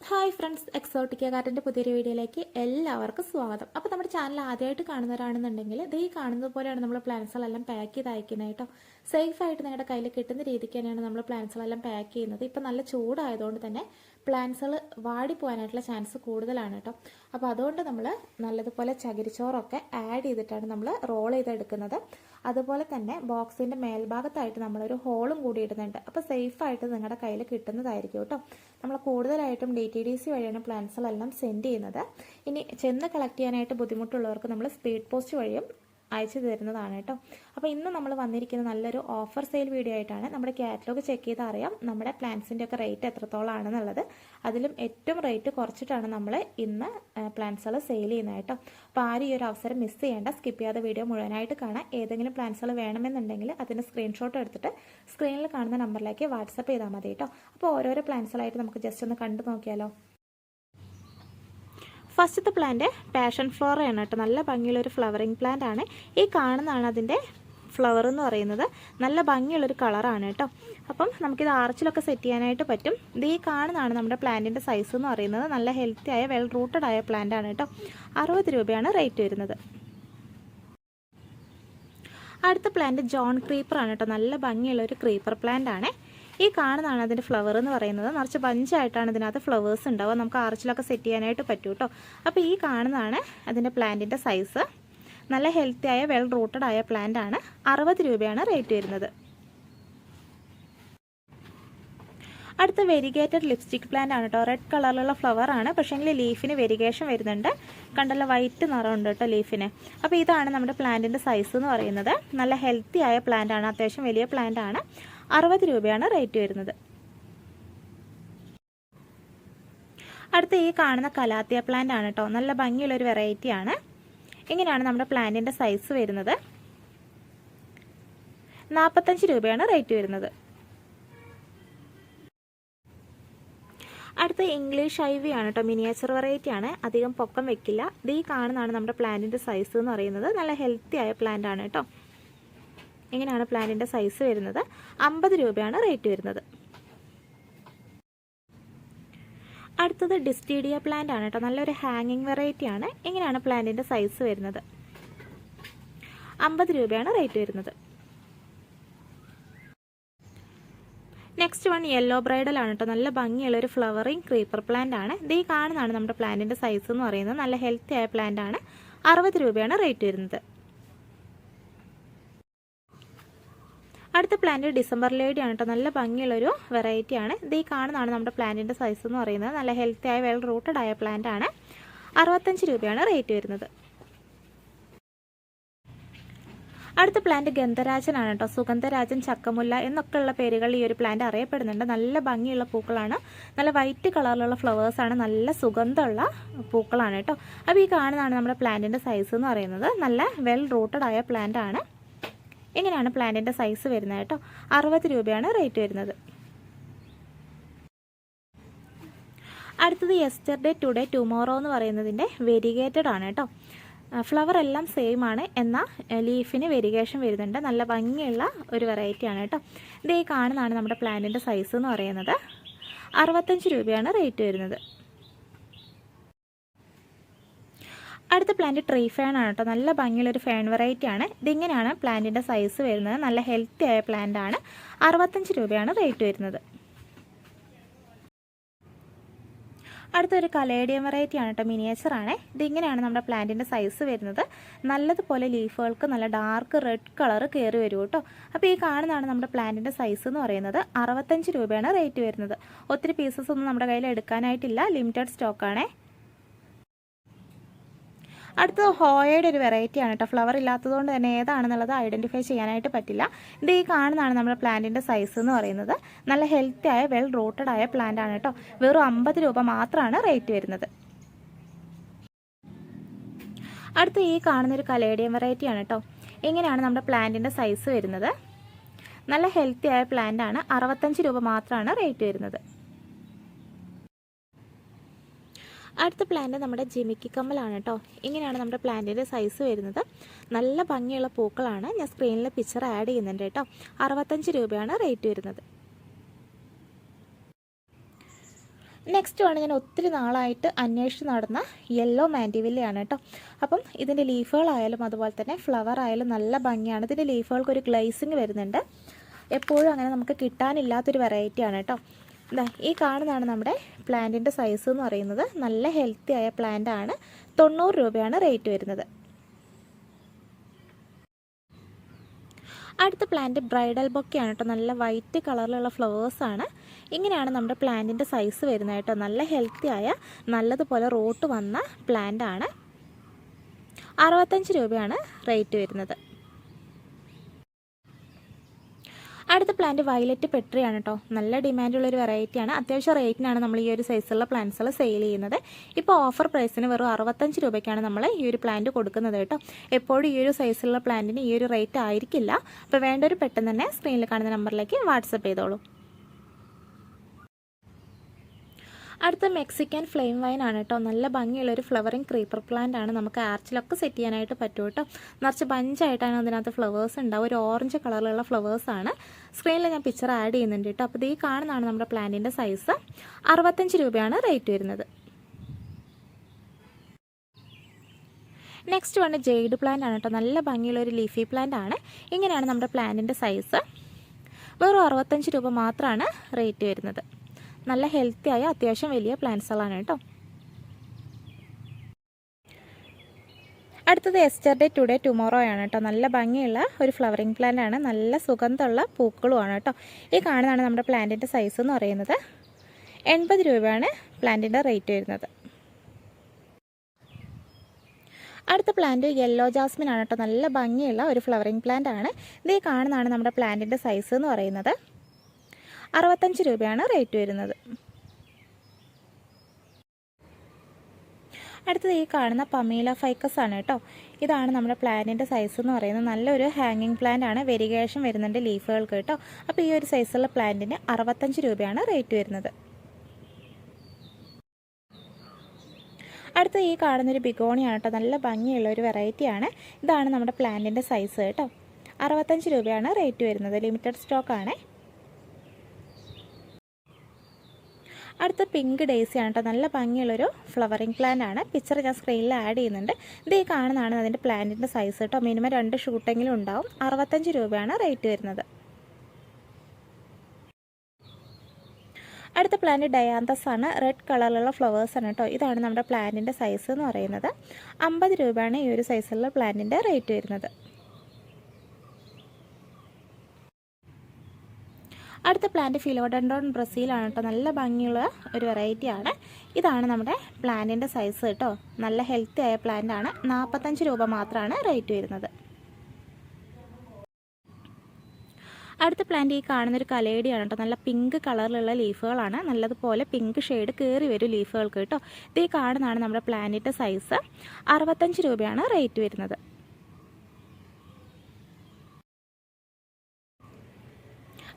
Hi friends Exotica കാർട്ടിന്റെ പുതിയൊരു വീഡിയോയിലേക്ക് എല്ലാവർക്കും സ്വാഗതം. അപ്പോൾ നമ്മുടെ ചാനൽ ആദ്യമായിട്ട് കാണുന്നവരാണെന്നുണ്ടെങ്കിൽ ഇത് ഈ കാണുന്നത് പോലെയാണ് നമ്മൾ പ്ലാൻസുകളെല്ലാം പാക്ക് ചെയ്ത് അയക്കുന്നത് കേട്ടോ. സേഫായിട്ട് നിങ്ങളുടെ കയ്യിൽ കിട്ടുന്ന രീതിക്ക് തന്നെയാണ് നമ്മൾ പ്ലാൻസുകളെല്ലാം പാക്ക് ചെയ്യുന്നത്. ഇപ്പം നല്ല ചൂടായതുകൊണ്ട് തന്നെ പ്ലാൻസുകൾ വാടിപ്പോകാനായിട്ടുള്ള ചാൻസ് കൂടുതലാണ് കേട്ടോ അപ്പോൾ അതുകൊണ്ട് നമ്മൾ നല്ലതുപോലെ ചകിരിച്ചോറൊക്കെ ആഡ് ചെയ്തിട്ടാണ് നമ്മൾ റോൾ ചെയ്തെടുക്കുന്നത്. അതുപോലെ തന്നെ ബോക്സിന്റെ മേൽഭാഗത്തായിട്ട് നമ്മളൊരു ഹോളും കൂടി ഇടുന്നുണ്ട്. അപ്പോൾ സേഫായിട്ട് നിങ്ങളുടെ കയ്യിൽ കിട്ടുന്നതായിരിക്കും കേട്ടോ നമ്മൾ കൂടുതലായിട്ടും ഡി ടി ഡി സി വഴിയാണ് പ്ലാന്റ്സുകളെല്ലാം സെൻഡ് ചെയ്യുന്നത്. ഇനി ചെന്ന് കളക്ട് ചെയ്യാനായിട്ട് ബുദ്ധിമുട്ടുള്ളവർക്ക് നമ്മൾ സ്പീഡ് പോസ്റ്റ് വഴിയും അയച്ചു തരുന്നതാണ് കേട്ടോ. അപ്പോൾ ഇന്ന് നമ്മൾ വന്നിരിക്കുന്ന നല്ലൊരു ഓഫർ സെയിൽ വീഡിയോ ആയിട്ടാണ് നമ്മുടെ കാറ്റലോഗ് ചെക്ക് ചെയ്ത് അറിയാം നമ്മുടെ പ്ലാന്റ്സിന്റെ ഒക്കെ റേറ്റ് എത്രത്തോളമാണെന്നുള്ളത് അതിലും ഏറ്റവും റേറ്റ് കുറച്ചിട്ടാണ് നമ്മൾ ഇന്ന് പ്ലാന്റ്സുകൾ സെയിൽ ചെയ്യുന്നത് കേട്ടോ. അപ്പോൾ ആരും ഈ ഒരു അവസരം മിസ് ചെയ്യേണ്ട. സ്കിപ്പ് ചെയ്യാതെ വീഡിയോ മുഴുവനായിട്ട് കാണാം. ഏതെങ്കിലും പ്ലാന്റ്സുകൾ വേണമെന്നുണ്ടെങ്കിൽ അതിന്റെ സ്ക്രീൻഷോട്ട് എടുത്തിട്ട് സ്ക്രീനിൽ കാണുന്ന നമ്പറിലേക്ക് വാട്സപ്പ് ചെയ്താൽ മതി കേട്ടോ. അപ്പോൾ ഓരോരോ പ്ലാന്റ്സുകളായിട്ട് നമുക്ക് ജസ്റ്റ് ഒന്ന് കണ്ടു നോക്കിയാലോ. ഫസ്റ്റത്തെ പ്ലാന്റ് പാഷൻ ഫ്ലോറയാണ് കേട്ടോ. നല്ല ഭംഗിയുള്ളൊരു ഫ്ലവറിങ് പ്ലാന്റ് ആണ്. ഈ കാണുന്നതാണ് അതിന്റെ ഫ്ലവർ എന്ന് പറയുന്നത്. നല്ല ഭംഗിയുള്ളൊരു കളറാണ് കേട്ടോ. അപ്പം നമുക്കിത് ആർച്ചിലൊക്കെ സെറ്റ് ചെയ്യാനായിട്ട് പറ്റും. ഇത് ഈ കാണുന്നതാണ് നമ്മുടെ പ്ലാന്റിന്റെ സൈസ് എന്ന് പറയുന്നത്. നല്ല ഹെൽത്തി ആയ വെൽ റൂട്ടഡ് ആയ പ്ലാന്റ് ആണ് കേട്ടോ. അറുപത് രൂപയാണ് റേറ്റ് വരുന്നത്. അടുത്ത പ്ലാന്റ് ജോൺ ക്രീപ്പർ ആണ് കേട്ടോ. നല്ല ഭംഗിയുള്ള ഒരു ക്രീപ്പർ പ്ലാന്റ് ആണ്. ഈ കാണുന്നതാണ് അതിന്റെ ഫ്ലവർ എന്ന് പറയുന്നത്. മറിച്ച് ബഞ്ചായിട്ടാണ് ഇതിനകത്ത് ഫ്ലവേഴ്സ് ഉണ്ടാവുക. നമുക്ക് ആർച്ചിലൊക്കെ സെറ്റ് ചെയ്യാനായിട്ട് പറ്റും കേട്ടോ അപ്പോൾ ഈ കാണുന്നതാണ് അതിന്റെ പ്ലാന്റിന്റെ സൈസ് നല്ല ഹെൽത്തി ആയ വെൽ റൂട്ടഡ് ആയ പ്ലാന്റ് ആണ്. അറുപത് രൂപയാണ് റേറ്റ് വരുന്നത്. അടുത്ത വെരിഗേറ്റഡ് ലിപ്സ്റ്റിക് പ്ലാന്റ് ആണ് കേട്ടോ റെഡ് കളറിലുള്ള ഫ്ലവർ ആണ്. പക്ഷേങ്കിൽ ലീഫിന് വെരിഗേഷൻ വരുന്നുണ്ട്. കണ്ടല്ല വൈറ്റ് നിറമുണ്ട് കേട്ടോ ലീഫിന് അപ്പോൾ ഇതാണ് നമ്മുടെ പ്ലാന്റിന്റെ സൈസ് എന്ന് പറയുന്നത്. നല്ല ഹെൽത്തി ആയ പ്ലാന്റ് ആണ്. അത്യാവശ്യം വലിയ പ്ലാന്റ് ആണ്. അറുപത് രൂപയാണ് റേറ്റ് വരുന്നത്. അടുത്ത ഈ കാണുന്ന കലാത്തിയ പ്ലാന്റ് ആണ് കേട്ടോ നല്ല ഭംഗിയുള്ളൊരു വെറൈറ്റി ആണ്. ഇങ്ങനെയാണ് നമ്മുടെ പ്ലാന്റിന്റെ സൈസ് വരുന്നത്. നാൽപ്പത്തഞ്ച് രൂപയാണ് റേറ്റ് വരുന്നത്. അടുത്ത ഇംഗ്ലീഷ് ഐവി ആണ് കേട്ടോ മിനിയേച്ചർ വെറൈറ്റി ആണ്. അധികം പൊക്കം വെക്കില്ല. ഇത് ഈ കാണുന്നതാണ് നമ്മുടെ പ്ലാന്റിന്റെ സൈസ് എന്ന് പറയുന്നത്. നല്ല ഹെൽത്തി ആയ പ്ലാന്റ് ആണ് കേട്ടോ ഇങ്ങനെയാണ് പ്ലാന്റിന്റെ സൈസ് വരുന്നത്. അമ്പത് രൂപയാണ് റേറ്റ് വരുന്നത്. അടുത്തത് ഡിസ്റ്റീഡിയ പ്ലാന്റ് ആണ് കേട്ടോ. നല്ലൊരു ഹാങ്ങിങ് വെറൈറ്റി ആണ്. ഇങ്ങനെയാണ് പ്ലാന്റിന്റെ സൈസ് വരുന്നത്. അമ്പത് രൂപയാണ് റേറ്റ് വരുന്നത്. നെക്സ്റ്റ് വൺ യെല്ലോ ബ്രൈഡൽ ആണ് കേട്ടോ. നല്ല ഭംഗിയുള്ള ഒരു ഫ്ലവറിങ് ക്രീപ്പർ പ്ലാന്റ് ആണ്. ഇത് ഈ കാണുന്നതാണ് നമ്മുടെ പ്ലാന്റിന്റെ സൈസ് എന്ന് പറയുന്നത്. നല്ല ഹെൽത്തി ആയ പ്ലാന്റ് ആണ്. അറുപത് രൂപയാണ് റേറ്റ് വരുന്നത്. അടുത്ത പ്ലാന്റ് ഡിസംബർ ലേഡി ആണ് കേട്ടോ നല്ല ഭംഗിയുള്ളൊരു വെറൈറ്റി ആണ്. ഇത് ഈ കാണുന്നതാണ് നമ്മുടെ പ്ലാന്റിന്റെ സൈസ് എന്ന് പറയുന്നത്. നല്ല ഹെൽത്തി ആയ വെൽ റൂട്ടഡ് ആയ പ്ലാന്റ് ആണ്. അറുപത്തഞ്ച് രൂപയാണ് റേറ്റ് വരുന്നത്. അടുത്ത പ്ലാന്റ് ഗന്ധരാജനാണ് കേട്ടോ സുഗന്ധരാജൻ ചക്കമുല്ല എന്നൊക്കെയുള്ള പേരുകൾ ഈ ഒരു പ്ലാന്റ് അറിയപ്പെടുന്നുണ്ട്. നല്ല ഭംഗിയുള്ള പൂക്കളാണ്. നല്ല വൈറ്റ് കളറിലുള്ള ഫ്ലവേഴ്സാണ് നല്ല സുഗന്ധമുള്ള പൂക്കളാണ് കേട്ടോ അപ്പോൾ ഈ കാണുന്നതാണ് നമ്മുടെ പ്ലാന്റിന്റെ സൈസ് എന്ന് പറയുന്നത്. നല്ല വെൽ റൂട്ടഡ് ആയ പ്ലാന്റ് ആണ്. ഇങ്ങനെയാണ് പ്ലാന്റിന്റെ സൈസ് വരുന്നത് കേട്ടോ? അറുപത് രൂപയാണ് റേറ്റ് വരുന്നത്. അടുത്തത് യെസ്റ്റർഡേ ടുഡേ ടുമോറോ എന്ന് പറയുന്നതിന്റെ വെരിഗേറ്റഡ് ആണ് കേട്ടോ. ഫ്ലവർ എല്ലാം സെയിം ആണ്. എന്നാൽ ലീഫിന് വെരിഗേഷൻ വരുന്നുണ്ട്. നല്ല ഭംഗിയുള്ള ഒരു വെറൈറ്റി ആണ് കേട്ടോ. ഇത് ഈ കാണുന്നതാണ് നമ്മുടെ പ്ലാന്റിന്റെ സൈസ് എന്ന് പറയുന്നത്. അറുപത്തഞ്ച് രൂപയാണ് റേറ്റ് വരുന്നത്. അടുത്ത പ്ലാന്റ് ട്രീ ഫാൻ ആണ് കേട്ടോ. നല്ല ഭംഗിയുള്ള ഒരു ഫാൻ വെറൈറ്റി ആണ്. ഇതിങ്ങനെയാണ് പ്ലാന്റിന്റെ സൈസ് വരുന്നത്. നല്ല ഹെൽത്തി ആയ പ്ലാന്റ് ആണ്. അറുപത്തഞ്ച് രൂപയാണ് റേറ്റ് വരുന്നത്. അടുത്തൊരു കലേഡിയം വെറൈറ്റി ആണ് കേട്ടോ. മിനിയേച്ചർ ആണ്. ഇതിങ്ങനെയാണ് നമ്മുടെ പ്ലാന്റിന്റെ സൈസ് വരുന്നത്. നല്ലതുപോലെ ലീഫുകൾക്ക് നല്ല ഡാർക്ക് റെഡ് കളർ കയറി വരും കേട്ടോ. അപ്പോൾ ഈ കാണുന്നതാണ് നമ്മുടെ പ്ലാന്റിന്റെ സൈസ് എന്ന് പറയുന്നത്. അറുപത്തഞ്ച് രൂപയാണ് റേറ്റ് വരുന്നത്. ഒത്തിരി പീസസ് ഒന്നും നമ്മുടെ കയ്യിൽ എടുക്കാനായിട്ടില്ല. ലിമിറ്റഡ് സ്റ്റോക്കാണേ അടുത്തത് ഹോയയുടെ ഒരു വെറൈറ്റി ആണ് കേട്ടോ ഫ്ലവർ ഇല്ലാത്തതുകൊണ്ട് തന്നെ ഏതാണെന്നുള്ളത് ഐഡന്റിഫൈ ചെയ്യാനായിട്ട് പറ്റില്ല. ഇത് ഈ കാണുന്നതാണ് നമ്മുടെ പ്ലാന്റിന്റെ സൈസ് എന്ന് പറയുന്നത്. നല്ല ഹെൽത്തി ആയ വെൽ റൂട്ടഡ് ആയ പ്ലാന്റ് ആണ് കേട്ടോ വെറും അമ്പത് രൂപ മാത്രമാണ് റേറ്റ് വരുന്നത്. അടുത്ത ഈ കാണുന്നൊരു കലേഡിയം വെറൈറ്റി ആണ് കേട്ടോ ഇങ്ങനെയാണ് നമ്മുടെ പ്ലാന്റിന്റെ സൈസ് വരുന്നത്? നല്ല ഹെൽത്തി ആയ പ്ലാന്റ് ആണ്. അറുപത്തഞ്ച് രൂപ മാത്രമാണ് റേറ്റ് വരുന്നത്. അടുത്ത പ്ലാന്റ് നമ്മുടെ ജിമിക്കി കമ്മലാണ് കേട്ടോ ഇങ്ങനെയാണ് നമ്മുടെ പ്ലാന്റിന്റെ സൈസ് വരുന്നത്. നല്ല ഭംഗിയുള്ള പൂക്കളാണ്. ഞാൻ സ്ക്രീനിൽ പിക്ചർ ആഡ് ചെയ്യുന്നുണ്ട് കേട്ടോ അറുപത്തഞ്ച് രൂപയാണ് റേറ്റ് വരുന്നത്. നെക്സ്റ്റ് ആണ് ഞാൻ ഒത്തിരി നാളായിട്ട് അന്വേഷിച്ച് നടന്ന യെല്ലോ മാൻഡിവില്ലയാണ് കേട്ടോ അപ്പം ഇതിന്റെ ലീഫുകളായാലും അതുപോലെ തന്നെ ഫ്ലവർ ആയാലും നല്ല ഭംഗിയാണ്. ഇതിന്റെ ലീഫുകൾക്ക് ഒരു ഗ്ലേസിങ് വരുന്നുണ്ട്. എപ്പോഴും അങ്ങനെ നമുക്ക് കിട്ടാനില്ലാത്തൊരു വെറൈറ്റിയാണ് കേട്ടോ ഇതാ ഈ കാണുന്നതാണ് നമ്മുടെ പ്ലാന്റിന്റെ സൈസ് എന്ന് പറയുന്നത് നല്ല ഹെൽത്തി ആയ പ്ലാന്റ് ആണ്. തൊണ്ണൂറ് രൂപയാണ് റേറ്റ് വരുന്നത്. അടുത്ത പ്ലാന്റ് ബ്രൈഡൽ ബൊക്കെയാണ് കേട്ടോ നല്ല വൈറ്റ് കളറിലുള്ള ഫ്ലവേഴ്സാണ് ഇങ്ങനെയാണ് നമ്മുടെ പ്ലാന്റിന്റെ സൈസ് വരുന്നത് കേട്ടോ. നല്ല ഹെൽത്തി ആയ നല്ലതുപോലെ റോട്ട് വന്ന പ്ലാന്റ് ആണ്. അറുപത്തഞ്ച് രൂപയാണ് റേറ്റ് വരുന്നത്. അടുത്ത പ്ലാന്റ് വയലറ്റ് പെട്രിയാണ് കേട്ടോ നല്ല ഡിമാൻഡുള്ള ഒരു വെറൈറ്റിയാണ് അത്യാവശ്യം റേറ്റിനാണ് നമ്മൾ ഈ ഒരു സൈസുള്ള പ്ലാന്റ്സുകൾ സെയിൽ ചെയ്യുന്നത്. ഇപ്പോൾ ഓഫർ പ്രൈസിന് വെറും അറുപത്തഞ്ച് രൂപയ്ക്കാണ് നമ്മൾ ഈ ഒരു പ്ലാന്റ് കൊടുക്കുന്നത് കേട്ടോ. എപ്പോഴും ഈ ഒരു സൈസുള്ള പ്ലാന്റിന് ഈ ഒരു റേറ്റ് ആയിരിക്കില്ല. അപ്പോൾ വേണ്ടൊരു പെട്ടെന്ന് തന്നെ സ്ക്രീനിൽ കാണുന്ന നമ്പറിലേക്ക് വാട്സപ്പ് ചെയ്തോളൂ. അടുത്ത മെക്സിക്കൻ ഫ്ലെയിം വൈൻ ആണ് കേട്ടോ. നല്ല ഭംഗിയുള്ള ഒരു ഫ്ലവറിങ് ക്രീപ്പർ പ്ലാന്റ് ആണ് നമുക്ക് ആർച്ചിലൊക്കെ സെറ്റ് ചെയ്യാനായിട്ട് പറ്റും കേട്ടോ. നിറച്ച് ബഞ്ചായിട്ടാണ് അതിനകത്ത് ഫ്ലവേഴ്സ് ഉണ്ടാവും ഒരു ഓറഞ്ച് കളറിലുള്ള ഫ്ലവേഴ്സ് ആണ്. സ്ക്രീനിൽ ഞാൻ പിക്ചർ ആഡ് ചെയ്യുന്നുണ്ട് കേട്ടോ. അപ്പോൾ ഇത് ഈ കാണുന്നതാണ് നമ്മുടെ പ്ലാന്റിന്റെ സൈസ് അറുപത്തഞ്ച് രൂപയാണ് റേറ്റ് വരുന്നത്. നെക്സ്റ്റ് വണ് ജെയ്ഡ് പ്ലാന്റ് ആണ് കേട്ടോ. നല്ല ഭംഗിയുള്ള ഒരു ലീഫി പ്ലാന്റ് ആണ്. ഇങ്ങനെയാണ് നമ്മുടെ പ്ലാന്റിന്റെ സൈസ് വെറും അറുപത്തഞ്ച് രൂപ മാത്രമാണ് റേറ്റ് വരുന്നത്. നല്ല ഹെൽത്തി ആയ അത്യാവശ്യം വലിയ പ്ലാന്റ്സുകളാണ് കേട്ടോ. അടുത്തത് എസ്റ്റർഡേ ടുഡേ ടുമോറോ ആണ് കേട്ടോ. നല്ല ഭംഗിയുള്ള ഒരു ഫ്ലവറിങ് പ്ലാന്റ് ആണ്. നല്ല സുഗന്ധമുള്ള പൂക്കളുമാണ് കേട്ടോ. ഈ കാണുന്നതാണ് നമ്മുടെ പ്ലാന്റിന്റെ സൈസ് എന്ന് പറയുന്നത്. എൺപത് രൂപയാണ് പ്ലാന്റിന്റെ റേറ്റ് വരുന്നത്. അടുത്ത പ്ലാന്റ് യെല്ലോ ജാസ്മിൻ ആണ് കേട്ടോ. നല്ല ഭംഗിയുള്ള ഒരു ഫ്ലവറിങ് പ്ലാന്റ് ആണ്. ഇത് കാണുന്നതാണ് നമ്മുടെ പ്ലാന്റിന്റെ സൈസ് എന്ന് പറയുന്നത്. അറുപത്തഞ്ച് രൂപയാണ് റേറ്റ് വരുന്നത്. അടുത്തത് ഈ കാണുന്ന പമീല ഫൈക്കസ് ആണ് കേട്ടോ. ഇതാണ് നമ്മുടെ പ്ലാന്റിന്റെ സൈസ് എന്ന് പറയുന്നത്. നല്ലൊരു ഹാങ്ങിങ് പ്ലാന്റ് ആണ്. വെരിഗേഷൻ വരുന്നുണ്ട് ലീഫുകൾക്ക് കേട്ടോ. അപ്പോൾ ഈ ഒരു സൈസുള്ള പ്ലാന്റിന് അറുപത്തഞ്ച് രൂപയാണ് റേറ്റ് വരുന്നത്. അടുത്ത ഈ കാണുന്നൊരു ബിഗോണിയാണ് കേട്ടോ. നല്ല ഭംഗിയുള്ള ഒരു വെറൈറ്റിയാണ് ഇതാണ് നമ്മുടെ പ്ലാന്റിന്റെ സൈസ് കേട്ടോ. അറുപത്തഞ്ച് രൂപയാണ് റേറ്റ് വരുന്നത്. ലിമിറ്റഡ് സ്റ്റോക്കാണ് അടുത്ത പിങ്ക് ഡേസി ആണ് കേട്ടോ നല്ല ഭംഗിയുള്ളൊരു ഫ്ലവറിങ് പ്ലാന്റ് ആണ്. പിക്ചർ ഞാൻ സ്ക്രീനിൽ ആഡ് ചെയ്യുന്നുണ്ട്. ഇത് ഈ കാണുന്നതാണ് അതിന്റെ പ്ലാന്റിന്റെ സൈസ് കേട്ടോ മിനിമം രണ്ട് ഷൂട്ടെങ്കിലും ഉണ്ടാവും. അറുപത്തഞ്ച് രൂപയാണ് റേറ്റ് വരുന്നത്. അടുത്ത പ്ലാന്റ് ഡയാന്തസ് ആണ്. റെഡ് കളറിലുള്ള ഫ്ലവേഴ്സ് ആണ് കേട്ടോ ഇതാണ് നമ്മുടെ പ്ലാന്റിന്റെ സൈസ് എന്ന് പറയുന്നത്. അമ്പത് രൂപയാണ് ഈ ഒരു സൈസിലുള്ള പ്ലാന്റിന്റെ റേറ്റ് വരുന്നത്. അടുത്ത പ്ലാന്റ് ഫിലോഡൻഡ്രോൺ ബ്രസീലാണ് കേട്ടോ. നല്ല ഭംഗിയുള്ള ഒരു വെറൈറ്റിയാണ് ഇതാണ് നമ്മുടെ പ്ലാന്റിന്റെ സൈസ് കേട്ടോ. നല്ല ഹെൽത്തി ആയ പ്ലാന്റ് ആണ്. നാൽപ്പത്തഞ്ച് രൂപ മാത്രമാണ് റേറ്റ് വരുന്നത്. അടുത്ത പ്ലാന്റ് ഈ കാണുന്നൊരു കലേടിയാണ് കേട്ടോ. നല്ല പിങ്ക് കളറിലുള്ള ലീഫുകളാണ് നല്ലതുപോലെ പിങ്ക് ഷെയ്ഡ് കയറി വരും ലീഫുകൾക്ക് കേട്ടോ. ഇത് ഈ കാണുന്നതാണ് നമ്മുടെ പ്ലാന്റിന്റെ സൈസ് അറുപത്തഞ്ച് രൂപയാണ് റേറ്റ് വരുന്നത്.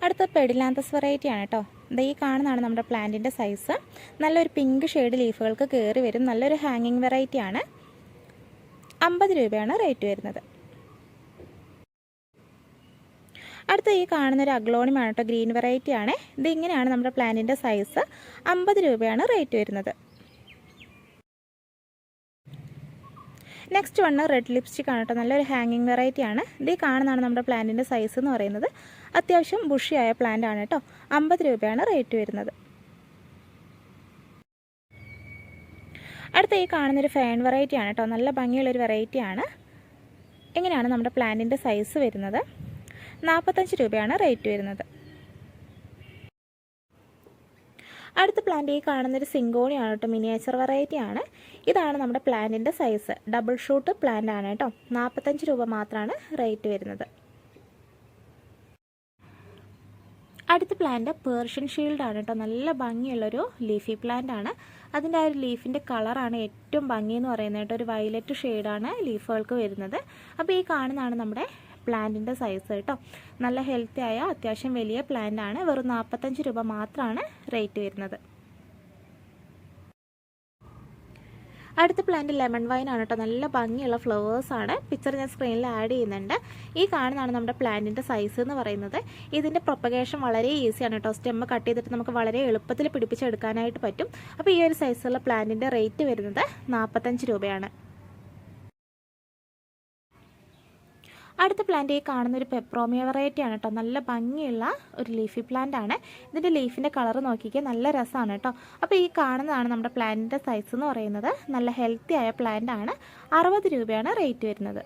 അടുത്ത പെഡിലാന്തസ് വെറൈറ്റി ആണ് കേട്ടോ ഇത് ഈ കാണുന്നതാണ് നമ്മുടെ പ്ലാന്റിന്റെ സൈസ് നല്ലൊരു പിങ്ക് ഷെയ്ഡ് ലീഫുകൾക്ക് കയറി വരും. നല്ലൊരു ഹാങ്ങിങ് വെറൈറ്റി ആണ്. അമ്പത് രൂപയാണ് റേറ്റ് വരുന്നത്. അടുത്ത ഈ കാണുന്നൊരു അഗ്ലോണിമാണ് കേട്ടോ ഗ്രീൻ വെറൈറ്റി ആണ്. ഇത് ഇങ്ങനെയാണ് നമ്മുടെ പ്ലാന്റിന്റെ സൈസ് അമ്പത് രൂപയാണ് റേറ്റ് വരുന്നത്. നെക്സ്റ്റ് വണ്ണ് റെഡ് ലിപ്സ്റ്റിക് ആണ് കേട്ടോ. നല്ലൊരു ഹാങ്ങിങ് വെറൈറ്റി ആണ്. ഇത് കാണുന്നതാണ് നമ്മുടെ പ്ലാന്റിന്റെ സൈസ് എന്ന് പറയുന്നത്. അത്യാവശ്യം ബുഷിയായ പ്ലാന്റ് ആണ് കേട്ടോ. അമ്പത് രൂപയാണ് റേറ്റ് വരുന്നത്. അടുത്ത ഈ കാണുന്നൊരു ഫാൻ വെറൈറ്റി ആണ് കേട്ടോ. നല്ല ഭംഗിയുള്ളൊരു വെറൈറ്റി ആണ്. എങ്ങനെയാണ് നമ്മുടെ പ്ലാന്റിന്റെ സൈസ് വരുന്നത്. നാൽപ്പത്തഞ്ച് രൂപയാണ് റേറ്റ് വരുന്നത്. അടുത്ത പ്ലാന്റ് ഈ കാണുന്നൊരു സിങ്കോണിയാണ് കേട്ടോ മിനിയേച്ചർ വെറൈറ്റി ആണ്. ഇതാണ് നമ്മുടെ പ്ലാന്റിന്റെ സൈസ് ഡബിൾ ഷൂട്ട് പ്ലാന്റ് ആണ് കേട്ടോ. നാൽപ്പത്തഞ്ച് രൂപ മാത്രമാണ് റേറ്റ് വരുന്നത്. അടുത്ത പ്ലാന്റ് പേർഷ്യൻ ഷീൽഡ് ആണ് കേട്ടോ. നല്ല ഭംഗിയുള്ളൊരു ലീഫി പ്ലാന്റ് ആണ്. അതിന്റെ ആ ഒരു ലീഫിന്റെ കളറാണ് ഏറ്റവും ഭംഗി എന്ന് പറയുന്നത് കേട്ടോ. ഒരു വയലറ്റ് ഷെയ്ഡാണ് ലീഫുകൾക്ക് വരുന്നത്. അപ്പോൾ ഈ കാണുന്നതാണ് നമ്മുടെ പ്ലാന്റിന്റെ സൈസ് കേട്ടോ. നല്ല ഹെൽത്തി ആയ അത്യാവശ്യം വലിയ പ്ലാന്റ് ആണ്. വെറും നാൽപ്പത്തഞ്ച് രൂപ മാത്രമാണ് റേറ്റ് വരുന്നത്. അടുത്ത പ്ലാന്റ് ലെമൺ വൈൻ ആണ് കേട്ടോ. നല്ല ഭംഗിയുള്ള ഫ്ലവേഴ്സ് ആണ്. പിക്ചർ ഞാൻ സ്ക്രീനിൽ ആഡ് ചെയ്യുന്നുണ്ട്. ഈ കാണുന്നതാണ് നമ്മുടെ പ്ലാന്റിന്റെ സൈസ് എന്ന് പറയുന്നത്. ഇതിന്റെ പ്രൊപ്പഗേഷൻ വളരെ ഈസിയാണ് കേട്ടോ. സ്റ്റെമ്മ് കട്ട് ചെയ്തിട്ട് നമുക്ക് വളരെ എളുപ്പത്തിൽ പിടിപ്പിച്ചെടുക്കാനായിട്ട് പറ്റും. അപ്പോൾ ഈ ഒരു സൈസുള്ള പ്ലാന്റിന്റെ റേറ്റ് വരുന്നത് നാൽപ്പത്തഞ്ച് രൂപയാണ്. അടുത്ത പ്ലാന്റ് ഈ കാണുന്ന ഒരു പെപ്രോമിയ വെറൈറ്റി ആണ് കേട്ടോ. നല്ല ഭംഗിയുള്ള ഒരു ലീഫി പ്ലാന്റ് ആണ്. ഇതിന്റെ ലീഫിന്റെ കളർ നോക്കിക്കുക നല്ല രസമാണ് കേട്ടോ. അപ്പോൾ ഈ കാണുന്നതാണ് നമ്മുടെ പ്ലാന്റിന്റെ സൈസ് എന്ന് പറയുന്നത്. നല്ല ഹെൽത്തി ആയ പ്ലാന്റ് ആണ്. അറുപത് രൂപയാണ് റേറ്റ് വരുന്നത്.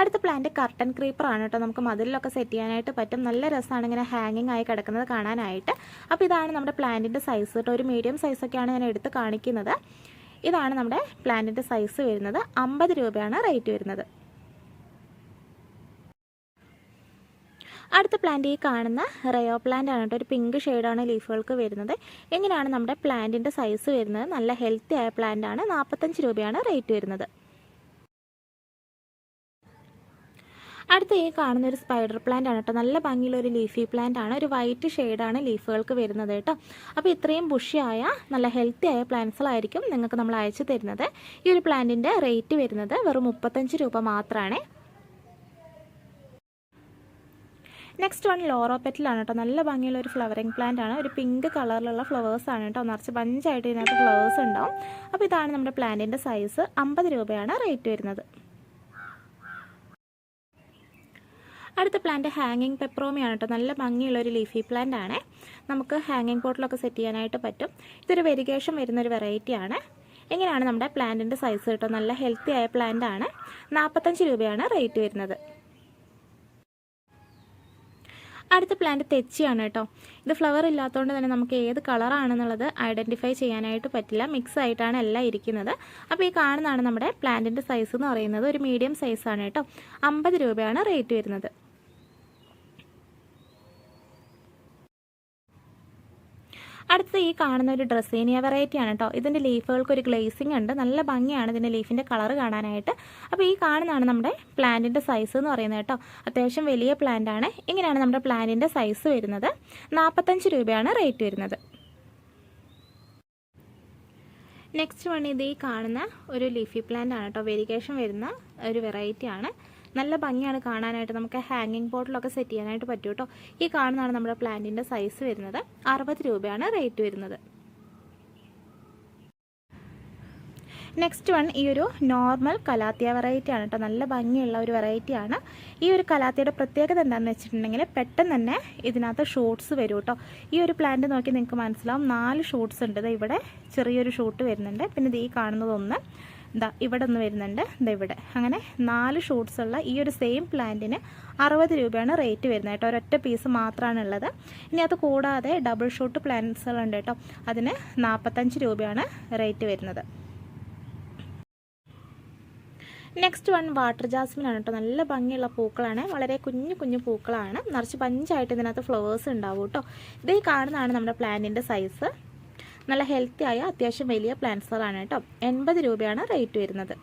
അടുത്ത പ്ലാന്റ് കർട്ടൻ ക്രീപ്പർ ആണ് കേട്ടോ. നമുക്ക് മതിലൊക്കെ സെറ്റ് ചെയ്യാനായിട്ട് പറ്റും. നല്ല രസമാണ് ഇങ്ങനെ ഹാങ്ങിങ് ആയി കിടക്കുന്നത് കാണാനായിട്ട്. അപ്പോൾ ഇതാണ് നമ്മുടെ പ്ലാന്റിന്റെ സൈസ് കേട്ടോ. ഒരു മീഡിയം സൈസൊക്കെയാണ് ഞാൻ എടുത്ത് കാണിക്കുന്നത്. ഇതാണ് നമ്മുടെ പ്ലാന്റിന്റെ സൈസ് വരുന്നത്. അമ്പത് രൂപയാണ് റേറ്റ് വരുന്നത്. അടുത്ത പ്ലാന്റ് ഈ കാണുന്ന റയോ പ്ലാന്റ് ആണ് കേട്ടോ. ഒരു പിങ്ക് ഷെയ്ഡാണ് ലീഫുകൾക്ക് വരുന്നത്. എങ്ങനെയാണ് നമ്മുടെ പ്ലാന്റിന്റെ സൈസ് വരുന്നത്? നല്ല ഹെൽത്തി ആയ പ്ലാന്റ് ആണ്. നാൽപ്പത്തഞ്ച് രൂപയാണ് റേറ്റ് വരുന്നത്. അടുത്ത ഈ കാണുന്ന ഒരു സ്പൈഡർ പ്ലാന്റ് ആണ് കേട്ടോ. നല്ല ഭംഗിയുള്ള ഒരു ലീഫി പ്ലാന്റ് ആണ്. ഒരു വൈറ്റ് ഷെയ്ഡാണ് ലീഫുകൾക്ക് വരുന്നത് കേട്ടോ. അപ്പോൾ ഇത്രയും ബുഷിയായ നല്ല ഹെൽത്തി ആയ പ്ലാന്റ്സുകളായിരിക്കും നിങ്ങൾക്ക് നമ്മൾ അയച്ചു തരുന്നത്. ഈ ഒരു പ്ലാന്റിന്റെ റേറ്റ് വരുന്നത് വെറും മുപ്പത്തഞ്ച് രൂപ മാത്രമാണ് നെക്സ്റ്റ് വൺ ലോറോ പെറ്റിലാണ് കേട്ടോ. നല്ല ഭംഗിയുള്ള ഒരു ഫ്ലവറിങ് പ്ലാന്റ് ആണ്. ഒരു പിങ്ക് കളറിലുള്ള ഫ്ലവേഴ്സ് ആണ് കേട്ടോ. നിറച്ച് പഞ്ചായിട്ട് ഇതിനകത്ത് ഫ്ലവേഴ്സ് ഉണ്ടാവും. അപ്പോൾ ഇതാണ് നമ്മുടെ പ്ലാന്റിന്റെ സൈസ് അമ്പത് രൂപയാണ് റേറ്റ് വരുന്നത്. അടുത്ത പ്ലാന്റ് ഹാങ്ങിങ് പെപ്രോമിയാണ് കേട്ടോ നല്ല ഭംഗിയുള്ള ഒരു ലീഫി പ്ലാന്റ് ആണ്. നമുക്ക് ഹാങ്ങിങ് പോട്ടിലൊക്കെ സെറ്റ് ചെയ്യാനായിട്ട് പറ്റും. ഇതൊരു വെരിഗേഷൻ വരുന്നൊരു വെറൈറ്റി ആണ്. എങ്ങനെയാണ് നമ്മുടെ പ്ലാന്റിന്റെ സൈസ് കേട്ടോ നല്ല ഹെൽത്തി ആയ പ്ലാന്റ് ആണ്. നാൽപ്പത്തഞ്ച് രൂപയാണ് റേറ്റ് വരുന്നത്. അടുത്ത പ്ലാന്റ് തെച്ചിയാണ് കേട്ടോ ഇത് ഫ്ലവർ ഇല്ലാത്തതുകൊണ്ട് തന്നെ നമുക്ക് ഏത് കളറാണെന്നുള്ളത് ഐഡന്റിഫൈ ചെയ്യാനായിട്ട് പറ്റില്ല. മിക്സ് ആയിട്ടാണ് എല്ലാം ഇരിക്കുന്നത്. അപ്പോൾ ഈ കാണുന്നതാണ് നമ്മുടെ പ്ലാന്റിന്റെ സൈസ് എന്ന് പറയുന്നത്. ഒരു മീഡിയം സൈസാണ് കേട്ടോ അമ്പത് രൂപയാണ് റേറ്റ് വരുന്നത്. അടുത്ത ഈ കാണുന്ന ഒരു ഡ്രസ്സേനിയ വെറൈറ്റി ആണ് കേട്ടോ ഇതിന്റെ ലീഫുകൾക്ക് ഒരു ഗ്ലേസിംഗ് ഉണ്ട്. നല്ല ഭംഗിയാണ് ഇതിന്റെ ലീഫിന്റെ കളർ കാണാനായിട്ട്. അപ്പോൾ ഈ കാണുന്നതാണ് നമ്മുടെ പ്ലാന്റിന്റെ സൈസ് എന്ന് പറയുന്നത് കേട്ടോ അത്യാവശ്യം വലിയ പ്ലാന്റ് ആണ്. ഇങ്ങനെയാണ് നമ്മുടെ പ്ലാന്റിന്റെ സൈസ് വരുന്നത്. നാൽപ്പത്തഞ്ച് രൂപയാണ് റേറ്റ് വരുന്നത്. നെക്സ്റ്റ് വൺ ഇത് ഈ കാണുന്ന ഒരു ലീഫി പ്ലാന്റ് ആണ് കേട്ടോ വെരിഗേഷൻ വരുന്ന ഒരു വെറൈറ്റി ആണ്. നല്ല ഭംഗിയാണ് കാണാനായിട്ട്. നമുക്ക് ഹാങ്ങിങ് ബോട്ടിലൊക്കെ സെറ്റ് ചെയ്യാനായിട്ട് പറ്റും കേട്ടോ ഈ കാണുന്നതാണ് നമ്മുടെ പ്ലാന്റിന്റെ സൈസ് വരുന്നത്. അറുപത് രൂപയാണ് റേറ്റ് വരുന്നത്. നെക്സ്റ്റ് വൺ ഈ ഒരു നോർമൽ കലാത്തിയ വെറൈറ്റി ആണ് കേട്ടോ നല്ല ഭംഗിയുള്ള ഒരു വെറൈറ്റി ആണ്. ഈ ഒരു കലാത്തിയുടെ പ്രത്യേകത എന്താണെന്ന് വെച്ചിട്ടുണ്ടെങ്കിൽ പെട്ടെന്ന് തന്നെ ഇതിനകത്ത് ഷൂട്ട്സ് വരും കേട്ടോ ഈ ഒരു പ്ലാന്റ് നോക്കി നിങ്ങൾക്ക് മനസ്സിലാവും. നാല് ഷൂട്ട്സ് ഉണ്ട്. ഇവിടെ ചെറിയൊരു ഷൂട്ട് വരുന്നുണ്ട്. പിന്നെ ഇത് ഈ കാണുന്നത് ഒന്ന്. ഇതാ ഇവിടെ ഒന്ന് വരുന്നുണ്ട്. ഇതാ ഇവിടെ. അങ്ങനെ നാല് ഷൂട്ട്സ് ഉള്ള ഈ ഒരു സെയിം പ്ലാന്റിന് അറുപത് രൂപയാണ് റേറ്റ് വരുന്നത് കേട്ടോ. ഒരൊറ്റ പീസ് മാത്രമാണ് ഉള്ളത് ഇനി അത് കൂടാതെ ഡബിൾ ഷൂട്ട് പ്ലാന്റ്സുകളുണ്ട് കേട്ടോ. അതിന് നാൽപ്പത്തഞ്ച് രൂപയാണ് റേറ്റ് വരുന്നത്. നെക്സ്റ്റ് വൺ വാട്ടർ ജാസ്മിൻ ആണ് കേട്ടോ. നല്ല ഭംഗിയുള്ള പൂക്കളാണ്. വളരെ കുഞ്ഞു കുഞ്ഞു പൂക്കളാണ്. നിറച്ച് പഞ്ചായിട്ട് ഇതിനകത്ത് ഫ്ലവേഴ്സ് ഉണ്ടാവും കേട്ടോ. ഇത് കാണുന്നതാണ് നമ്മുടെ പ്ലാന്റിന്റെ സൈസ് നല്ല ഹെൽത്തി ആയ അത്യാവശ്യം വലിയ പ്ലാന്റ്സുകളാണ് കേട്ടോ. എൺപത് രൂപയാണ് റേറ്റ് വരുന്നത്.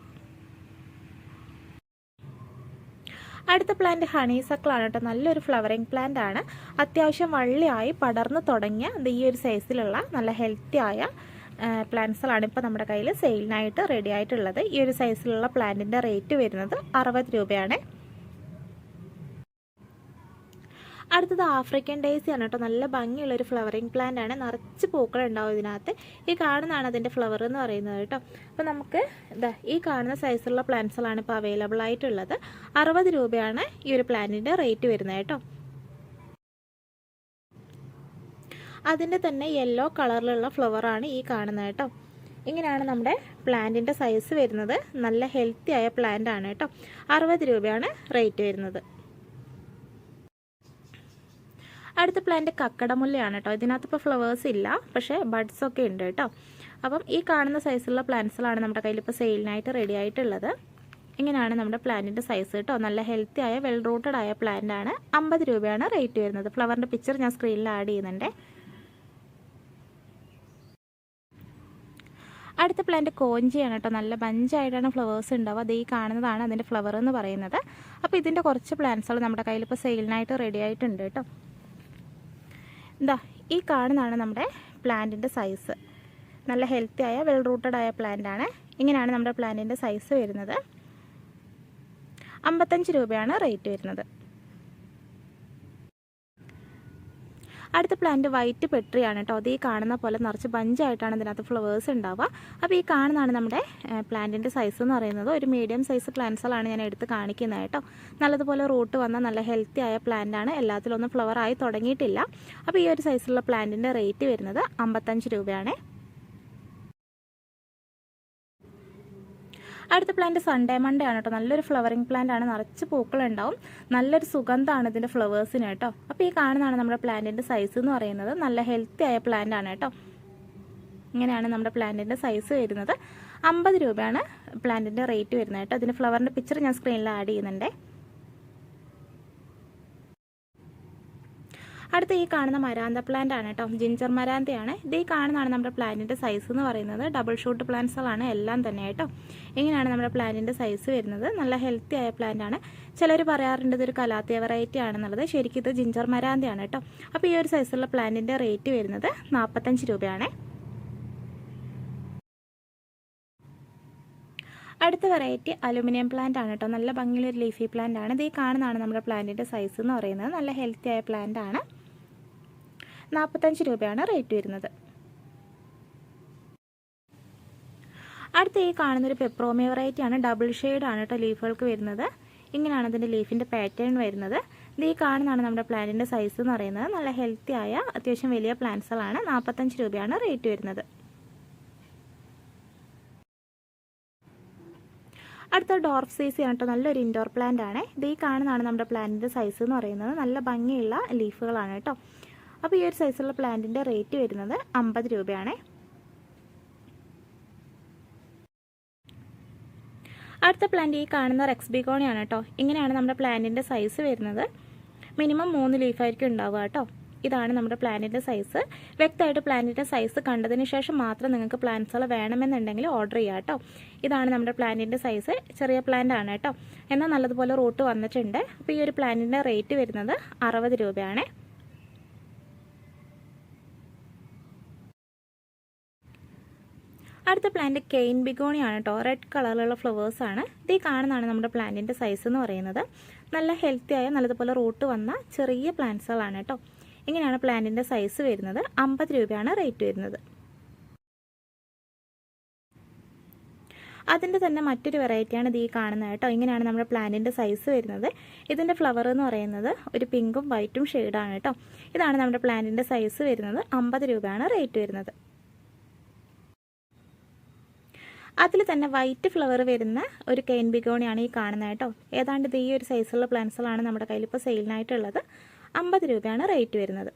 അടുത്ത പ്ലാന്റ് ഹണീസക്കിളാണ് കേട്ടോ. നല്ലൊരു ഫ്ലവറിങ് പ്ലാന്റ് ആണ്. അത്യാവശ്യം വള്ളിയായി പടർന്നു തുടങ്ങിയ ഈ ഒരു സൈസിലുള്ള നല്ല ഹെൽത്തി ആയ പ്ലാന്റ്സുകളാണ് ഇപ്പോൾ നമ്മുടെ കയ്യിൽ സെയിലിനായിട്ട് റെഡി ആയിട്ടുള്ളത്. ഈ ഒരു സൈസിലുള്ള പ്ലാന്റിന്റെ റേറ്റ് വരുന്നത് അറുപത് രൂപയാണ്. അടുത്തത് ആഫ്രിക്കൻ ഡേസി ആണ് കേട്ടോ. നല്ല ഭംഗിയുള്ള ഒരു ഫ്ലവറിങ് പ്ലാന്റ് ആണ്. നിറച്ച് പൂക്കൾ ഉണ്ടാവും ഇതിനകത്ത്. ഈ കാണുന്നതാണ് അതിന്റെ ഫ്ലവർ എന്ന് പറയുന്നത് കേട്ടോ. അപ്പോൾ നമുക്ക് ഇതാ ഈ കാണുന്ന സൈസുള്ള പ്ലാന്റ്സുകളാണ് ഇപ്പോൾ അവൈലബിൾ ആയിട്ടുള്ളത്. അറുപത് രൂപയാണ് ഈ ഒരു പ്ലാന്റിന്റെ റേറ്റ് വരുന്നത് കേട്ടോ. അതിന്റെ തന്നെ യെല്ലോ കളറിലുള്ള ഫ്ലവറാണ് ഈ കാണുന്നത് കേട്ടോ. ഇങ്ങനെയാണ് നമ്മുടെ പ്ലാന്റിന്റെ സൈസ് വരുന്നത്. നല്ല ഹെൽത്തി ആയ പ്ലാന്റ് ആണ് കേട്ടോ. അറുപത് രൂപയാണ് റേറ്റ് വരുന്നത്. അടുത്ത പ്ലാന്റ് കക്കടമുല്ലയാണ് കേട്ടോ ഇതിനകത്ത് ഇപ്പോൾ ഫ്ലവേഴ്സ് ഇല്ല പക്ഷേ ബഡ്സ് ഒക്കെ ഉണ്ട് കേട്ടോ അപ്പം ഈ കാണുന്ന സൈസുള്ള പ്ലാന്റ്സുകളാണ് നമ്മുടെ കയ്യിൽ ഇപ്പോൾ സെയിലിനായിട്ട് റെഡി ആയിട്ടുള്ളത്. ഇങ്ങനെയാണ് നമ്മുടെ പ്ലാന്റിന്റെ സൈസ് കേട്ടോ നല്ല ഹെൽത്തി ആയ വെൽ റൂട്ടഡ് ആയ പ്ലാന്റ് ആണ്. അമ്പത് രൂപയാണ് റേറ്റ് വരുന്നത്. ഫ്ലവറിന്റെ പിക്ചർ ഞാൻ സ്ക്രീനിൽ ആഡ് ചെയ്യുന്നുണ്ട്. അടുത്ത പ്ലാന്റ് കോഞ്ചിയാണ് കേട്ടോ നല്ല ബഞ്ചായിട്ടാണ് ഫ്ലവേഴ്സ് ഉണ്ടാവുക. അത് ഈ കാണുന്നതാണ് അതിന്റെ ഫ്ലവർ എന്ന് പറയുന്നത്. അപ്പോൾ ഇതിന്റെ കുറച്ച് പ്ലാന്റ്സുകൾ നമ്മുടെ കയ്യിൽ ഇപ്പോൾ സെയിലിനായിട്ട് റെഡി ആയിട്ടുണ്ട് കേട്ടോ എന്താ ഈ കാണുന്നതാണ് നമ്മുടെ പ്ലാന്റിന്റെ സൈസ് നല്ല ഹെൽത്തി ആയ വെൽ റൂട്ടഡ് ആയ പ്ലാന്റ് ആണ്. ഇങ്ങനെയാണ് നമ്മുടെ പ്ലാന്റിന്റെ സൈസ് വരുന്നത്. അമ്പത്തഞ്ച് രൂപയാണ് റേറ്റ് വരുന്നത്. അടുത്ത പ്ലാന്റ് വൈറ്റ് പെട്രിയാണ് കേട്ടോ അത് ഈ കാണുന്ന പോലെ നിറച്ച് ബഞ്ചായിട്ടാണ് ഇതിനകത്ത് ഫ്ലവേഴ്സ് ഉണ്ടാവുക. അപ്പോൾ ഈ കാണുന്നതാണ് നമ്മുടെ പ്ലാന്റിന്റെ സൈസ് എന്ന് പറയുന്നത്. ഒരു മീഡിയം സൈസ് പ്ലാന്റ്സുകളാണ് ഞാൻ എടുത്ത് കാണിക്കുന്നത് കേട്ടോ നല്ലതുപോലെ റൂട്ട് വന്ന നല്ല ഹെൽത്തി ആയ പ്ലാന്റാണ് എല്ലാത്തിലൊന്നും ഫ്ലവർ ആയി തുടങ്ങിയിട്ടില്ല. അപ്പോൾ ഈ ഒരു സൈസിലുള്ള പ്ലാന്റിന്റെ റേറ്റ് വരുന്നത് അമ്പത്തഞ്ച് രൂപയാണ്. അടുത്ത പ്ലാന്റ് സൺഡേ മൺഡേ ആണ് കേട്ടോ നല്ലൊരു ഫ്ലവറിങ് പ്ലാന്റ് ആണ്. നിറച്ച് പൂക്കളുണ്ടാവും. നല്ലൊരു സുഗന്ധമാണ് ഇതിന്റെ ഫ്ലവേഴ്സിന് കേട്ടോ അപ്പോൾ ഈ കാണുന്നതാണ് നമ്മുടെ പ്ലാന്റിന്റെ സൈസ് എന്ന് പറയുന്നത്. നല്ല ഹെൽത്തി ആയ പ്ലാന്റ് ആണ് കേട്ടോ ഇങ്ങനെയാണ് നമ്മുടെ പ്ലാന്റിന്റെ സൈസ് വരുന്നത്. അമ്പത് രൂപയാണ് പ്ലാന്റിന്റെ റേറ്റ് വരുന്നത് കേട്ടോ അതിന്റെ ഫ്ലവറിന്റെ പിക്ചർ ഞാൻ സ്ക്രീനിൽ ആഡ് ചെയ്യുന്നുണ്ട്. അടുത്ത ഈ കാണുന്ന മരാന്ത പ്ലാന്റ് ആണ് കേട്ടോ. ജിഞ്ചർ മരാന്തയാണ്. ഇത് ഈ കാണുന്നതാണ് നമ്മുടെ പ്ലാന്റിന്റെ സൈസ് എന്ന് പറയുന്നത്. ഡബിൾ ഷൂട്ട് പ്ലാന്റ്സുകളാണ് എല്ലാം തന്നെ കേട്ടോ. ഇങ്ങനെയാണ് നമ്മുടെ പ്ലാന്റിന്റെ സൈസ് വരുന്നത്. നല്ല ഹെൽത്തി ആയ പ്ലാന്റ് ആണ്. ചിലർ പറയാറുണ്ട് ഇതൊരു കലാത്തിയ വെറൈറ്റി ആണെന്നുള്ളത്. ശരിക്കും ഇത് ജിഞ്ചർ മരാന്തയാണ് കേട്ടോ. അപ്പോൾ ഈ ഒരു സൈസുള്ള പ്ലാന്റിന്റെ റേറ്റ് വരുന്നത് നാൽപ്പത്തഞ്ച് രൂപയാണ്. അടുത്ത വെറൈറ്റി അലുമിനിയം പ്ലാന്റ് ആണ് കേട്ടോ. നല്ല ഭംഗിയുള്ള ഒരു ലീഫി പ്ലാന്റ് ആണ്. ഇത് ഈ കാണുന്നതാണ് നമ്മുടെ പ്ലാന്റിന്റെ സൈസ് എന്ന് പറയുന്നത്. നല്ല ഹെൽത്തി ആയ പ്ലാന്റ് ആണ്. നാൽപ്പത്തഞ്ച് രൂപയാണ് റേറ്റ് വരുന്നത്. അടുത്ത ഈ കാണുന്നൊരു പെപ്രോമിയ വെറൈറ്റി ആണ്. ഡബിൾ ഷെയ്ഡ് ആണ് കേട്ടോ ലീഫുകൾക്ക് വരുന്നത്. ഇങ്ങനെയാണ് അതിന്റെ ലീഫിന്റെ പാറ്റേൺ വരുന്നത്. ഇത് ഈ കാണുന്നതാണ് നമ്മുടെ പ്ലാന്റിന്റെ സൈസ് എന്ന് പറയുന്നത്. നല്ല ഹെൽത്തി ആയ അത്യാവശ്യം വലിയ പ്ലാന്റ്സുകളാണ് നാൽപ്പത്തഞ്ച് രൂപയാണ് റേറ്റ് വരുന്നത്. അടുത്ത ഡോർഫ് സൈസ് ആണ് കേട്ടോ നല്ലൊരു ഇൻഡോർ പ്ലാന്റ് ആണ്. ഇത് ഈ കാണുന്നതാണ് നമ്മുടെ പ്ലാന്റിന്റെ സൈസ് എന്ന് പറയുന്നത്. നല്ല ഭംഗിയുള്ള ലീഫുകളാണ് കേട്ടോ അപ്പോൾ ഈ ഒരു സൈസുള്ള പ്ലാന്റിന്റെ റേറ്റ് വരുന്നത് അമ്പത് രൂപയാണ്. അടുത്ത പ്ലാന്റ് ഈ കാണുന്ന റെക്സ് ബിഗോണിയാണ് കേട്ടോ ഇങ്ങനെയാണ് നമ്മുടെ പ്ലാന്റിന്റെ സൈസ് വരുന്നത്. മിനിമം മൂന്ന് ലീഫായിരിക്കും ഉണ്ടാവുക കേട്ടോ ഇതാണ് നമ്മുടെ പ്ലാന്റിന്റെ സൈസ് വ്യക്തമായിട്ട് പ്ലാന്റിന്റെ സൈസ് കണ്ടതിന് ശേഷം മാത്രം നിങ്ങൾക്ക് പ്ലാന്റ്സുകൾ വേണമെന്നുണ്ടെങ്കിൽ ഓർഡർ ചെയ്യാം കേട്ടോ ഇതാണ് നമ്മുടെ പ്ലാന്റിന്റെ സൈസ് ചെറിയ പ്ലാന്റ് ആണ് കേട്ടോ എന്നാൽ നല്ലതുപോലെ റൂട്ട് വന്നിട്ടുണ്ട്. അപ്പോൾ ഈ ഒരു പ്ലാന്റിന്റെ റേറ്റ് വരുന്നത് അറുപത് രൂപയാണ്. അടുത്ത പ്ലാന്റ് കെയിൻ ബിഗോണിയാണ് കേട്ടോ റെഡ് കളറിലുള്ള ഫ്ലവേഴ്സാണ് ഇത് കാണുന്നതാണ് നമ്മുടെ പ്ലാന്റിന്റെ സൈസ് എന്ന് പറയുന്നത്. നല്ല ഹെൽത്തി ആയ നല്ലതുപോലെ റൂട്ട് വന്ന ചെറിയ പ്ലാന്റ്സുകളാണ് കേട്ടോ ഇങ്ങനെയാണ് പ്ലാന്റിന്റെ സൈസ് വരുന്നത്. അമ്പത് രൂപയാണ് റേറ്റ് വരുന്നത്. അതിന്റെ തന്നെ മറ്റൊരു വെറൈറ്റിയാണ് ഇത് ഈ കാണുന്നത് കേട്ടോ ഇങ്ങനെയാണ് നമ്മുടെ പ്ലാന്റിന്റെ സൈസ് വരുന്നത്. ഇതിന്റെ ഫ്ലവർ എന്ന് പറയുന്നത് ഒരു പിങ്കും വൈറ്റും ഷെയ്ഡാണ് കേട്ടോ ഇതാണ് നമ്മുടെ പ്ലാന്റിന്റെ സൈസ് വരുന്നത്. അമ്പത് രൂപയാണ് റേറ്റ് വരുന്നത്. അതിൽ തന്നെ വൈറ്റ് ഫ്ലവർ വരുന്ന ഒരു കെയിൻ ബിഗോണിയാണ് ഈ കാണുന്നത് കേട്ടോ. ഏതാണ്ട് ഈ ഒരു സൈസുള്ള പ്ലാന്റ്സുകളാണ് നമ്മുടെ കയ്യിൽ ഇപ്പോൾ സെയിലിനായിട്ടുള്ളത് അമ്പത് രൂപയാണ് റേറ്റ് വരുന്നത്.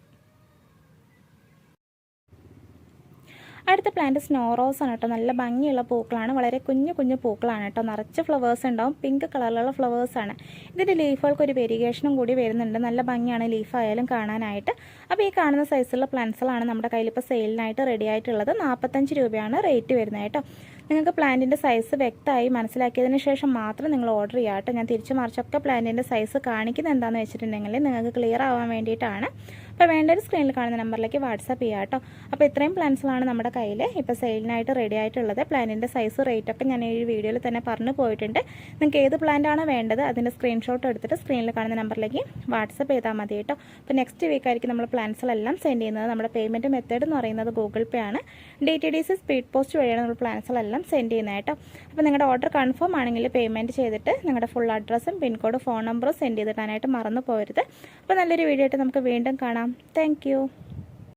അടുത്ത പ്ലാന്റ് സ്നോ റോസ് ആണ് കേട്ടോ. നല്ല ഭംഗിയുള്ള പൂക്കളാണ്. വളരെ കുഞ്ഞു കുഞ്ഞു പൂക്കളാണ് കേട്ടോ. നിറച്ച് ഫ്ലവേഴ്സ് ഉണ്ടാവും. പിങ്ക് കളറിലുള്ള ഫ്ലവേഴ്സ് ആണ്. ഇതിന്റെ ലീഫുകൾക്ക് ഒരു വെരിഗേഷനും കൂടി വരുന്നുണ്ട്. നല്ല ഭംഗിയാണ് ലീഫായാലും കാണാനായിട്ട്. അപ്പോൾ ഈ കാണുന്ന സൈസുള്ള പ്ലാന്റ്സുകളാണ് നമ്മുടെ കയ്യിൽ ഇപ്പോൾ സെയിലിനായിട്ട് റെഡി ആയിട്ടുള്ളത്. നാൽപ്പത്തഞ്ച് രൂപയാണ് റേറ്റ് വരുന്നത് കേട്ടോ. നിങ്ങൾക്ക് പ്ലാന്റിന്റെ സൈസ് വ്യക്തമായി മനസ്സിലാക്കിയതിന് ശേഷം മാത്രം നിങ്ങൾ ഓർഡർ ചെയ്യുക കേട്ടോ. ഞാൻ തിരിച്ചു മറിച്ചൊക്കെ പ്ലാന്റിന്റെ സൈസ് കാണിക്കുന്നത് എന്താണെന്ന് വെച്ചിട്ടുണ്ടെങ്കിൽ നിങ്ങൾക്ക് ക്ലിയർ ആവാൻ വേണ്ടിയിട്ടാണ്. അപ്പോൾ വേണ്ട ഒരു സ്ക്രീനിൽ കാണുന്ന നമ്പറിലേക്ക് വാട്സാപ്പ് ചെയ്യാം കേട്ടോ. അപ്പോൾ ഇത്രയും പ്ലാൻസുകളാണ് നമ്മുടെ കയ്യിൽ. ഇപ്പോൾ സെയിലിനായിട്ട് റെഡി ആയിട്ടുള്ളത്. പ്ലാനിന്റെ സൈസ് റേറ്റ് ഒക്കെ ഞാൻ ഈ വീഡിയോയിൽ തന്നെ പറഞ്ഞു പോയിട്ടുണ്ട്. നിങ്ങൾക്ക് ഏത് പ്ലാന്റാണോ വേണ്ടത് അതിന്റെ സ്ക്രീൻഷോട്ട് എടുത്തിട്ട് സ്ക്രീനിൽ കാണുന്ന നമ്പറിലേക്ക് വാട്സപ്പ് ചെയ്താൽ മതി കേട്ടോ. അപ്പോൾ നെക്സ്റ്റ് വീക്ക് ആയിരിക്കും നമ്മൾ പ്ലാൻസുകളെല്ലാം സെൻഡ് ചെയ്യുന്നത്. നമ്മുടെ പേയ്മെന്റ് മെത്തേഡ് എന്ന് പറയുന്നത് ഗൂഗിൾ പേ ആണ്. D T D C speed post വഴിയാണ് നമ്മൾ പ്ലാൻസുകളെല്ലാം സെൻഡ് ചെയ്യുന്നത് കേട്ടോ. അപ്പോൾ നിങ്ങളുടെ ഓർഡർ കൺഫേം ആണെങ്കിൽ പേയ്മെന്റ് ചെയ്തിട്ട് നിങ്ങളുടെ ഫുൾ അഡ്രസ്സും പിൻകോഡ് ഫോൺ നമ്പറും സെൻഡ് ചെയ്തിട്ടാനായിട്ട് മറന്നു പോകരുത്. അപ്പോൾ നല്ലൊരു വീഡിയോ ആയിട്ട് നമുക്ക് വീണ്ടും കാണാം. Thank you.